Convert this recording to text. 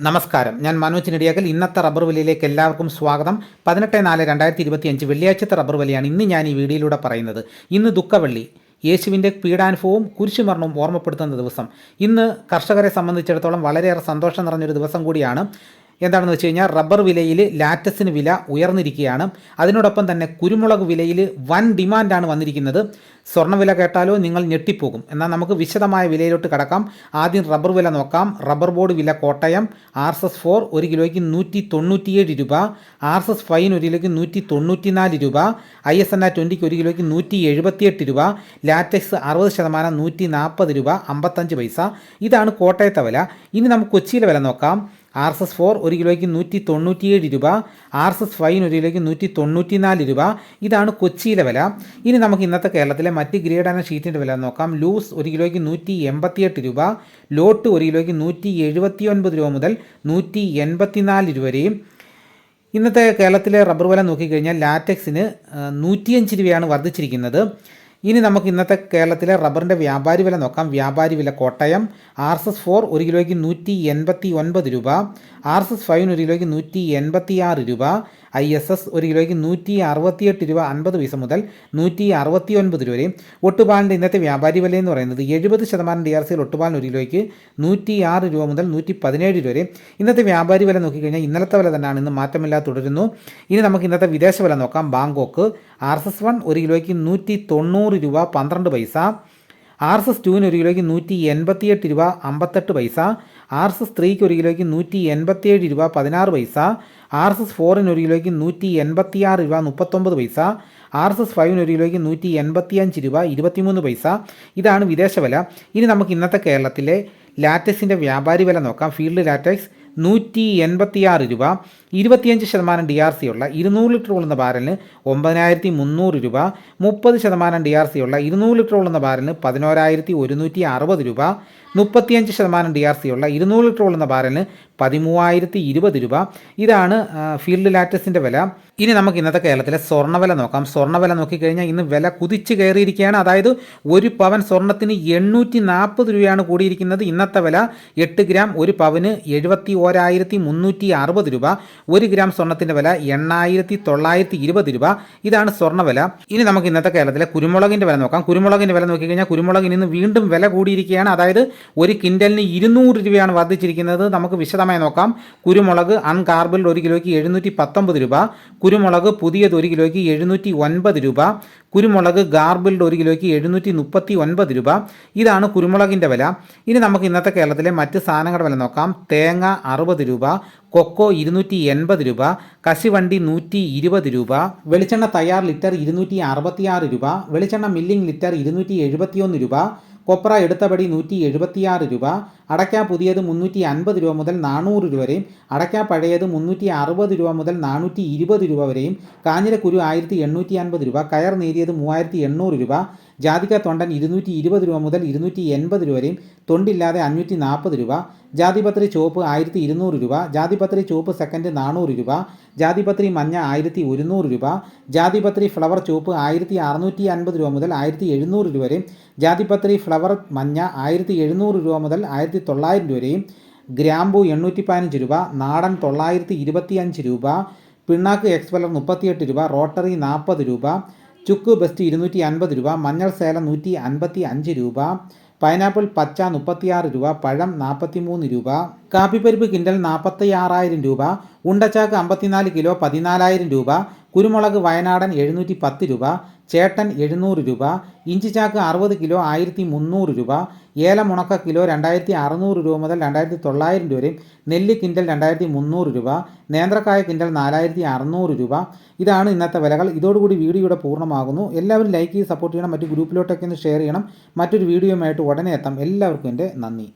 നമസ്കാരം. ഞാൻ മനോജ് നെടിയാക്കൽ. ഇന്നത്തെ റബ്ബർ വിലയിലേക്ക് എല്ലാവർക്കും സ്വാഗതം. പതിനെട്ട് നാല് രണ്ടായിരത്തി ഇരുപത്തി അഞ്ച് വെള്ളിയാഴ്ചത്തെ റബ്ബർ വിലയാണ് ഇന്ന് ഞാൻ ഈ വീഡിയോയിലൂടെ പറയുന്നത്. ഇന്ന് ദുഃഖവെള്ളി. യേശുവിന്റെ പീഡാനുഭവവും കുരിശുമരണവും ഓർമ്മപ്പെടുത്തുന്ന ദിവസം. ഇന്ന് കർഷകരെ സംബന്ധിച്ചിടത്തോളം വളരെയേറെ സന്തോഷം നിറഞ്ഞൊരു ദിവസം കൂടിയാണ്. എന്താണെന്ന് വെച്ച് കഴിഞ്ഞാൽ റബ്ബർ വിലയിൽ ലാറ്റസിന് വില ഉയർന്നിരിക്കുകയാണ്. അതിനോടൊപ്പം തന്നെ കുരുമുളക് വിലയിൽ വൻ ഡിമാൻഡാണ് വന്നിരിക്കുന്നത്. സ്വർണവില കേട്ടാലോ നിങ്ങൾ ഞെട്ടിപ്പോകും. എന്നാൽ നമുക്ക് വിശദമായ വിലയിലോട്ട് കടക്കാം. ആദ്യം റബ്ബർ വില നോക്കാം. റബ്ബർ ബോർഡ് വില Kottayam. R S S four ഒരു കിലോയ്ക്ക് നൂറ്റി തൊണ്ണൂറ്റിയേഴ് രൂപ. ആർ എസ് എസ് ഫൈൻ ഒരു കിലോയ്ക്ക് നൂറ്റി തൊണ്ണൂറ്റിനാല് രൂപ. ഐ എസ് എൻ ആ ട്വന്റിക്ക് ഒരു കിലോയ്ക്ക് നൂറ്റി എഴുപത്തിയെട്ട് രൂപ. ലാറ്റക്സ് അറുപത് ശതമാനം നൂറ്റി നാൽപ്പത് രൂപ അമ്പത്തഞ്ച് പൈസ. ഇതാണ് കോട്ടയത്തെ വില. ഇനി നമുക്ക് കൊച്ചിയിലെ വില നോക്കാം. ആർ എസ് എസ് ഫോർ ഒരു കിലോയ്ക്ക് നൂറ്റി തൊണ്ണൂറ്റിയേഴ് രൂപ ആർ എസ് എസ് ഫൈവിന് ഒരു കിലോയ്ക്ക് നൂറ്റി തൊണ്ണൂറ്റിനാല് രൂപ. ഇതാണ് കൊച്ചിയിലെ വില. ഇനി നമുക്ക് ഇന്നത്തെ കേരളത്തിലെ മറ്റ് ഗ്രേഡ് ആന ഷീറ്റിന്റെ വില നോക്കാം. ലൂസ് ഒരു കിലോയ്ക്ക് നൂറ്റി എൺപത്തിയെട്ട് രൂപ ലോട്ട് ഒരു കിലോയ്ക്ക് നൂറ്റി എഴുപത്തി ഒൻപത് രൂപ മുതൽ നൂറ്റി എൺപത്തിനാല് രൂപ വരെയും. ഇന്നത്തെ കേരളത്തിലെ റബ്ബർ വില നോക്കിക്കഴിഞ്ഞാൽ ലാറ്റക്സിന് നൂറ്റിയഞ്ച് രൂപയാണ് വർദ്ധിച്ചിരിക്കുന്നത്. ഇനി നമുക്ക് ഇന്നത്തെ കേരളത്തിലെ റബ്ബറിന്റെ വ്യാപാരി വില നോക്കാം. വ്യാപാരി വില Kottayam R S S four ഒരു കിലോയ്ക്ക് നൂറ്റി എൺപത്തി ഒൻപത് രൂപ ആർ എസ് എസ് ഫൈവിന് ഒരു കിലോയ്ക്ക് നൂറ്റി എൺപത്തി ആറ് രൂപ ഐ എസ് എസ് ഒരു കിലോയ്ക്ക് നൂറ്റി അറുപത്തിയെട്ട് രൂപ അൻപത് പൈസ മുതൽ നൂറ്റി അറുപത്തി ഒൻപത് രൂപ വരെയും ഒട്ടുപാലിന്റെ ഇന്നത്തെ വ്യാപാരി വില എന്ന് പറയുന്നത് എഴുപത് ശതമാനം ഡി ആർ സിയിൽ ഒട്ടുപാലിന് ഒരു കിലോയ്ക്ക് നൂറ്റി ആറ് രൂപ മുതൽ നൂറ്റി പതിനേഴ് രൂപ വരെയും ഇന്നത്തെ വ്യാപാരി വില നോക്കിക്കഴിഞ്ഞാൽ ഇന്നലത്തെ വില തന്നെയാണ് ഇന്ന് മാറ്റമില്ലാതെ തുടരുന്നു. ഇനി നമുക്ക് ഇന്നത്തെ വിദേശ വില നോക്കാം. Bangkok R S S one ഒരു കിലോയ്ക്ക് നൂറ്റി തൊണ്ണൂറ് രൂപ പന്ത്രണ്ട് പൈസ ആർ എസ് എസ് ടുവിന് ഒരു കിലോയ്ക്ക് നൂറ്റി എൺപത്തിയെട്ട് രൂപ അമ്പത്തെട്ട് പൈസ ആർ എസ് എസ് ത്രീക്ക് ഒരു കിലോയ്ക്ക് നൂറ്റി എൺപത്തിയേഴ് രൂപ പതിനാറ് പൈസ ആർ എസ് എസ് ഫോറിന് ഒരു കിലോയ്ക്ക് നൂറ്റി എൺപത്തിയാറ് രൂപ മുപ്പത്തൊമ്പത് പൈസ ആർ എസ് എസ് ഫൈവിന് ഒരു കിലോയ്ക്ക് നൂറ്റി എൺപത്തിയഞ്ച് രൂപ ഇരുപത്തിമൂന്ന് പൈസ. ഇതാണ് വിദേശ വില. ഇനി നമുക്ക് ഇന്നത്തെ കേരളത്തിലെ ലാറ്റക്സിന്റെ വ്യാപാരി വില നോക്കാം. ഫീൽഡ് ലാറ്റക്സ് നൂറ്റി എൺപത്തിയാറ് രൂപ ഇരുപത്തിയഞ്ച് ശതമാനം ഡി ആർ സി ഉള്ള ഇരുന്നൂറ് ലിറ്റർ കൊള്ളുന്ന ബാരലിന് ഒമ്പതിനായിരത്തി മുന്നൂറ് രൂപ മുപ്പത് ശതമാനം ഡി ആർ സി ഉള്ള ഇരുന്നൂറ് ലിറ്റർ കൊള്ളുന്ന ബാരലിന് പതിനോരായിരത്തി ഒരുന്നൂറ്റി അറുപത് രൂപ മുപ്പത്തിയഞ്ച് ശതമാനം ഡി ആർ സി ഉള്ള ഇരുന്നൂറ് ലിറ്റർ കൊള്ളുന്ന ബാരലിന് പതിമൂവായിരത്തി ഇരുപത് രൂപ. ഇതാണ് ഫീൽഡ് ലാറ്റസിന്റെ വില. ഇനി നമുക്ക് ഇന്നത്തെ കേരളത്തിലെ സ്വർണവില നോക്കാം. സ്വർണവില നോക്കിക്കഴിഞ്ഞാൽ ഇന്ന് വില കുതിച്ചു കയറിയിരിക്കുകയാണ്. അതായത് ഒരു പവൻ സ്വർണത്തിന് എണ്ണൂറ്റി നാൽപ്പത് രൂപയാണ് കൂടിയിരിക്കുന്നത്. ഇന്നത്തെ വില എട്ട് ഗ്രാം ഒരു പവന് എഴുപത്തി ഓരായിരത്തി മുന്നൂറ്റി അറുപത് രൂപ. ഒരു ഗ്രാം സ്വർണത്തിന്റെ വില എണ്ണായിരത്തി തൊള്ളായിരത്തി ഇരുപത് രൂപ. ഇതാണ് സ്വർണവില ഇനി നമുക്ക് ഇന്നത്തെ കേരളത്തിലെ കുരുമുളകിന്റെ വില നോക്കാം. കുരുമുളകിന്റെ വില നോക്കിക്കഴിഞ്ഞാൽ കുരുമുളകിന് ഇന്ന് വീണ്ടും വില കൂടിയിരിക്കുകയാണ്. അതായത് ഒരു കിൻഡലിന് ഇരുന്നൂറ് രൂപയാണ് വർദ്ധിച്ചിരിക്കുന്നത്. നമുക്ക് വിശദമായി നോക്കാം. കുരുമുളക് അൺകാർബിൾഡ് ഒരു കിലോയ്ക്ക് എഴുന്നൂറ്റി പത്തൊമ്പത് രൂപ. കുരുമുളക് പുതിയത് ഒരു കിലോയ്ക്ക് എഴുന്നൂറ്റി ഒൻപത് രൂപ. കുരുമുളക് ഗാർബിൾഡ് ഒരു കിലോയ്ക്ക് എഴുന്നൂറ്റി മുപ്പത്തി ഒൻപത് രൂപ. ഇതാണ് കുരുമുളകിന്റെ വില. ഇനി നമുക്ക് ഇന്നത്തെ കേരളത്തിലെ മറ്റ് സാധനങ്ങളുടെ വില നോക്കാം. തേങ്ങ അറുപത് രൂപ കൊക്കോ ഇരുന്നൂറ്റി എൺപത് രൂപ കശുവണ്ടി നൂറ്റി ഇരുപത് രൂപ വെളിച്ചെണ്ണ തയ്യാർ ലിറ്റർ ഇരുന്നൂറ്റി അറുപത്തിയാറ് രൂപ വെളിച്ചെണ്ണ മില്ലിംഗ് ലിറ്റർ ഇരുന്നൂറ്റി എഴുപത്തിയൊന്ന് രൂപ കൊപ്ര എടുത്തപടി നൂറ്റി എഴുപത്തിയാറ് രൂപ. അടയ്ക്ക പുതിയത് മുന്നൂറ്റി അൻപത് രൂപ മുതൽ നാനൂറ് രൂപ വരെയും അടയ്ക്ക പഴയത് മുന്നൂറ്റി അറുപത് രൂപ മുതൽ നാനൂറ്റി ഇരുപത് രൂപ വരെയും കാഞ്ഞിരക്കുരു ആയിരത്തി എണ്ണൂറ്റി അൻപത് രൂപ കയർ നേരിയത് മൂവായിരത്തി എണ്ണൂറ് രൂപ ജാതിക്ക തൊണ്ടൻ ഇരുന്നൂറ്റി ഇരുപത് രൂപ മുതൽ ഇരുന്നൂറ്റി എൺപത് രൂപ വരെയും തൊണ്ടില്ലാതെ അഞ്ഞൂറ്റി നാൽപ്പത് രൂപ ജാതിപത്രി ചുവപ്പ് ആയിരത്തി ഇരുന്നൂറ് രൂപ ജാതിപത്രി ചുവപ്പ് സെക്കൻഡ് നാനൂറ് രൂപ ജാതിപത്രി മഞ്ഞ ആയിരത്തി ഒരുന്നൂറ് രൂപ ജാതിപത്രി ഫ്ലവർ ചുവപ്പ് ആയിരത്തി അറുന്നൂറ്റി അൻപത് രൂപ മുതൽ ആയിരത്തി എഴുന്നൂറ് രൂപ വരെയും ജാതിപത്രി ഫ്ലവർ മഞ്ഞ ആയിരത്തി എഴുന്നൂറ് രൂപ മുതൽ ആയിരത്തി തൊള്ളായിരം രൂപയും ഗ്രാമ്പു എണ്ണൂറ്റി പതിനഞ്ച് രൂപ നാടൻ തൊള്ളായിരത്തി ഇരുപത്തിയഞ്ച് രൂപ പിണ്ണാക്ക് എക്സ്പെലർ മുപ്പത്തിയെട്ട് രൂപ റോട്ടറി നാൽപ്പത് രൂപ ചുക്ക് ബെസ്റ്റ് ഇരുന്നൂറ്റി അൻപത് രൂപ മഞ്ഞൾ സേല നൂറ്റി അൻപത്തി അഞ്ച് രൂപ പൈനാപ്പിൾ പച്ച മുപ്പത്തിയാറ് രൂപ പഴം നാൽപ്പത്തി മൂന്ന് രൂപ കാപ്പിപ്പരിപ്പ് കിൻഡൽ നാൽപ്പത്തി ആറായിരം രൂപ ഉണ്ടച്ചാക്ക് അമ്പത്തിനാല് കിലോ പതിനാലായിരം രൂപ കുരുമുളക് വയനാടൻ എഴുന്നൂറ്റി പത്ത് രൂപ ചേട്ടൻ എഴുന്നൂറ് രൂപ ഇഞ്ചിച്ചാക്ക് അറുപത് കിലോ ആയിരത്തി മുന്നൂറ് രൂപ ഏലം ഉണക്ക കിലോ രണ്ടായിരത്തി അറുന്നൂറ് രൂപ മുതൽ രണ്ടായിരത്തി തൊള്ളായിരം രൂപ വരെയും നെല്ല് കിൻഡൽ രണ്ടായിരത്തി മുന്നൂറ് രൂപ നേന്ത്രക്കായ കിൻഡൽ നാലായിരത്തി അറുന്നൂറ് രൂപ. ഇതാണ് ഇന്നത്തെ വിലകൾ. ഇതോടുകൂടി വീഡിയോ ഇവിടെ പൂർണമാകുന്നു. എല്ലാവരും ലൈക്ക് ചെയ്ത് സപ്പോർട്ട് ചെയ്യണം. മറ്റു ഗ്രൂപ്പിലോട്ടൊക്കെ ഒന്ന് ഷെയർ ചെയ്യണം. മറ്റൊരു വീഡിയോയുമായിട്ട് ഉടനെ എത്താം. എല്ലാവർക്കും എന്റെ നന്ദി.